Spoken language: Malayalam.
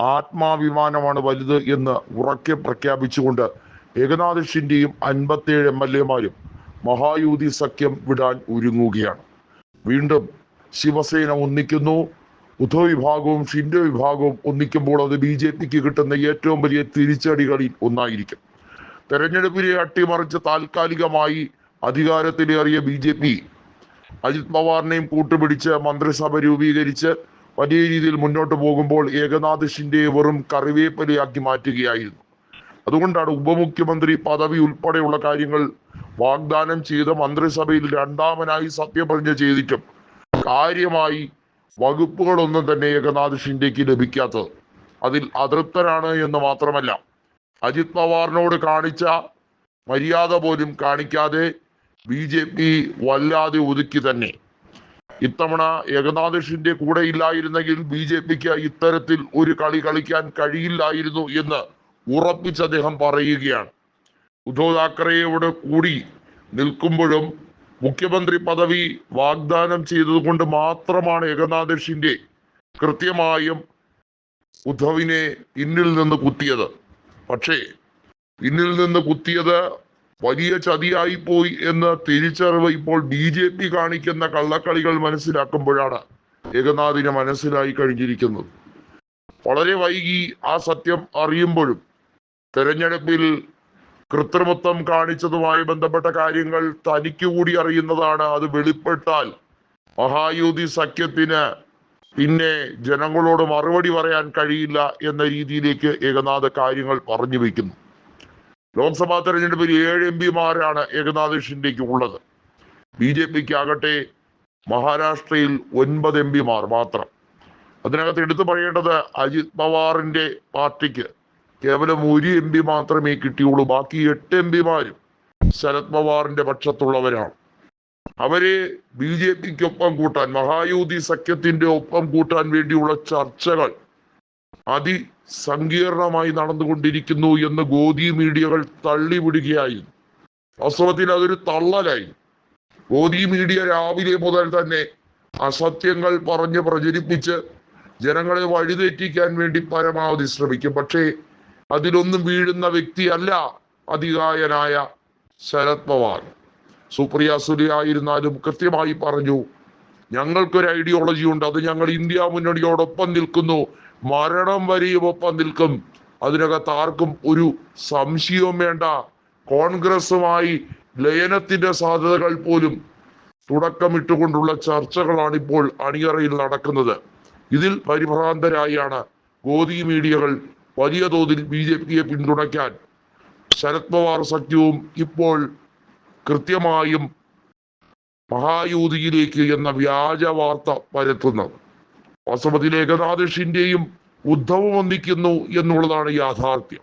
ആത്മാഭിമാനമാണ് വലുത് എന്ന് ഉറക്കെ പ്രഖ്യാപിച്ചുകൊണ്ട് ഏകനാഥ് ഷിൻഡെയും അൻപത്തേഴ് എം എൽ എമാരും മഹായൂതി സഖ്യം വിടാൻ ഒരുങ്ങുകയാണ്. വീണ്ടും ശിവസേന ഒന്നിക്കുന്നു. ഉദ്ധവ് വിഭാഗവും ഷിൻഡെ വിഭാഗവും ഒന്നിക്കുമ്പോൾ അത് ബി ജെ പിക്ക് കിട്ടുന്ന ഏറ്റവും വലിയ തിരിച്ചടികളിൽ ഒന്നായിരിക്കും. തെരഞ്ഞെടുപ്പിനെ അട്ടിമറിച്ച് താൽക്കാലികമായി അധികാരത്തിലേറിയ ബി ജെ പി അജിത് പവാറിനെയും കൂട്ടുപിടിച്ച് മന്ത്രിസഭ രൂപീകരിച്ച് വലിയ രീതിയിൽ മുന്നോട്ട് പോകുമ്പോൾ ഏകനാഥ് ഷിൻഡെയെ വെറും കറിവേപ്പലയാക്കി മാറ്റുകയായിരുന്നു. അതുകൊണ്ടാണ് ഉപമുഖ്യമന്ത്രി പദവി ഉൾപ്പെടെയുള്ള കാര്യങ്ങൾ വാഗ്ദാനം ചെയ്ത മന്ത്രിസഭയിൽ രണ്ടാമനായി സത്യപ്രതിജ്ഞ ചെയ്തിട്ടും കാര്യമായി വകുപ്പുകളൊന്നും തന്നെ ഏകനാഥ് ഷിൻഡെക്ക് ലഭിക്കാത്തത്. അതിൽ അതൃപ്തരാണ് എന്ന് മാത്രമല്ല അജിത് പവാറിനോട് കാണിച്ച മര്യാദ പോലും കാണിക്കാതെ ബി ജെ പി വല്ലാതെ ഒതുക്കി തന്നെ. ഇത്തവണ ഏകനാഥിന്റെ കൂടെ ഇല്ലായിരുന്നെങ്കിൽ ബി ജെ പിക്ക് ഇത്തരത്തിൽ ഒരു കളി കളിക്കാൻ കഴിയില്ലായിരുന്നു എന്ന് ഉറപ്പിച്ച് അദ്ദേഹം പറയുകയാണ്. ഉദ്ധവ് താക്കറെയോട് കൂടി നിൽക്കുമ്പോഴും മുഖ്യമന്ത്രി പദവി വാഗ്ദാനം ചെയ്തതുകൊണ്ട് മാത്രമാണ് ഏകനാഥിന്റെ കൃത്യമായും ഉദ്ധവിനെ പിന്നിൽ നിന്ന് കുത്തിയത്. പക്ഷേ പിന്നിൽ നിന്ന് കുത്തിയത് വലിയ ചതിയായി പോയി എന്ന് തിരിച്ചറിവ് ഇപ്പോൾ ബി ജെ പി കാണിക്കുന്ന കള്ളക്കളികൾ മനസ്സിലാക്കുമ്പോഴാണ് ഏകനാഥിന് മനസ്സിലായി കഴിഞ്ഞിരിക്കുന്നത്. വളരെ വൈകി ആ സത്യം അറിയുമ്പോഴും തെരഞ്ഞെടുപ്പിൽ കൃത്രിമത്വം കാണിച്ചതുമായി ബന്ധപ്പെട്ട കാര്യങ്ങൾ തനിക്ക് കൂടി അറിയുന്നതാണ് അത് വെളിപ്പെട്ടാൽ മഹായൂതി സഖ്യത്തിന് പിന്നെ ജനങ്ങളോട് മറുപടി പറയാൻ കഴിയില്ല എന്ന രീതിയിലേക്ക് ഏകനാഥ് കാര്യങ്ങൾ പറഞ്ഞു വെക്കുന്നു ലോക്സഭാ തെരഞ്ഞെടുപ്പിൽ ഏഴ് എം പിമാരാണ് ഏകനാഥ് ഷിൻഡെക്ക് ഉള്ളത്. ബി ജെ പിക്ക് ആകട്ടെ മഹാരാഷ്ട്രയിൽ ഒൻപത് എം പിമാർ മാത്രം. അതിനകത്ത് എടുത്തു പറയേണ്ടത് അജിത് പവാറിന്റെ പാർട്ടിക്ക് കേവലം ഒരു എം പി മാത്രമേ കിട്ടിയുള്ളൂ. ബാക്കി എട്ട് എം പിമാരും ശരത് പവാറിന്റെ പക്ഷത്തുള്ളവരാണ്. അവരെ ബി ജെ പിക്കൊപ്പം കൂട്ടാൻ മഹായൂതി സഖ്യത്തിന്റെ ഒപ്പം കൂട്ടാൻ വേണ്ടിയുള്ള ചർച്ചകൾ അതിസങ്കീർണമായി നടന്നുകൊണ്ടിരിക്കുന്നു എന്ന് ഗോദി മീഡിയകൾ തള്ളിവിടുകയായി. വാസ്തവത്തിൽ അതൊരു തള്ളലായി. ഗോദി മീഡിയ രാവിലെ മുതൽ തന്നെ അസത്യങ്ങൾ പറഞ്ഞ് പ്രചരിപ്പിച്ച് ജനങ്ങളെ വഴിതെറ്റിക്കാൻ വേണ്ടി പരമാവധി ശ്രമിക്കും. പക്ഷേ അതിലൊന്നും വീഴുന്ന വ്യക്തിയല്ല അതികായനായ ശരത് പവാർ. സുപ്രിയ സുലി ആയിരുന്നാലും കൃത്യമായി പറഞ്ഞു ഞങ്ങൾക്കൊരു ഐഡിയോളജി ഉണ്ട്. അത് ഞങ്ങൾ ഇന്ത്യ മുന്നണിയോടൊപ്പം നിൽക്കുന്നു. മരണം വരെയും ഒപ്പം നിൽക്കും. അതിനകത്ത് ആർക്കും ഒരു സംശയവും വേണ്ട. കോൺഗ്രസുമായി ലയനത്തിന്റെ സാധ്യതകൾ പോലും തുടക്കമിട്ടുകൊണ്ടുള്ള ചർച്ചകളാണ് ഇപ്പോൾ അണിയറയിൽ നടക്കുന്നത്. ഇതിൽ പരിഭ്രാന്തരായാണ് ഗോദി മീഡിയകൾ വലിയ തോതിൽ ബി ജെ പിയെ പിന്തുണയ്ക്കാൻ. ശരത് പവാർ സഖ്യവും ഇപ്പോൾ കൃത്യമായും മഹായൂതിയിലേക്ക് എന്ന വ്യാജ വാർത്ത പരത്തുന്നത്. വാസ്തവത്തിൽ ഏകനാഥ് ഉദ്ധവം വന്നിക്കുന്നു എന്നുള്ളതാണ് യാഥാർത്ഥ്യം.